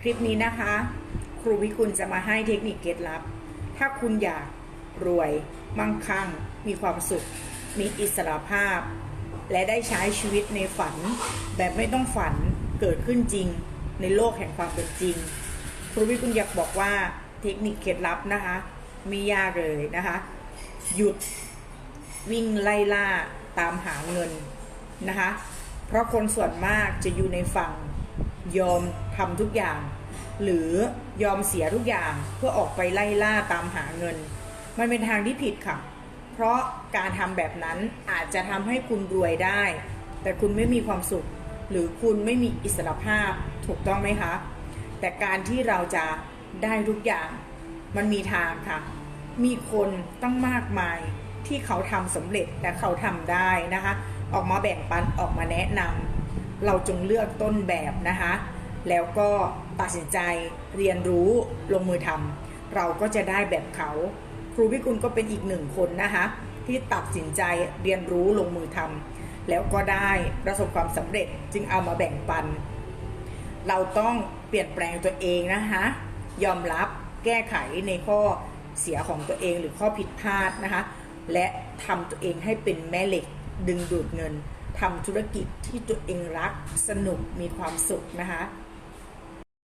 คลิปนี้นะคะ ครูวิกุลจะมาให้เทคนิคเคล็ดลับ ถ้าคุณอยากรวยมั่งคั่ง มีความสุข มีอิสระภาพ และได้ใช้ชีวิตในฝัน แบบไม่ต้องฝันเกิดขึ้นจริง ในโลกแห่งความเป็นจริง ครูวิกุลอยากบอกว่าเทคนิคเคล็ดลับนะคะไม่ยากเลยนะคะ หยุดวิ่งไล่ล่าตามหาเงินนะคะ เพราะคนส่วนมากจะอยู่ในฝั่ง ยอมทำทุกอย่าง หรือยอมเสียทุกอย่างเพื่อออกไปไล่ล่าตามหาเงิน มันเป็นทางที่ผิดค่ะ เพราะการทำแบบนั้นอาจจะทำให้คุณรวยได้ แต่คุณไม่มีความสุข หรือคุณไม่มีอิสรภาพถูกต้องไหมคะ แต่การที่เราจะได้ทุกอย่าง มันมีทางค่ะ มีคนตั้งมากมายที่เขาทำสำเร็จและเขาทำได้นะคะ ออกมาแบ่งปันออกมาแนะนำ เราจงเลือกต้นแบบนะคะ แล้วก็ตัดสินใจเรียนรู้ลงมือทำเราก็จะได้แบบเขา ครูพิกุลก็เป็นอีกหนึ่งคนนะคะที่ตัดสินใจเรียนรู้ลงมือทำแล้วก็ได้ประสบความสำเร็จจึงเอามาแบ่งปัน เราต้องเปลี่ยนแปลงตัวเองนะคะยอมรับแก้ไขในข้อเสียของตัวเองหรือข้อผิดพลาดนะคะ และทำตัวเองให้เป็นแม่เหล็กดึงดูดเงิน ทำธุรกิจที่ตัวเองรักสนุกมีความสุขนะคะ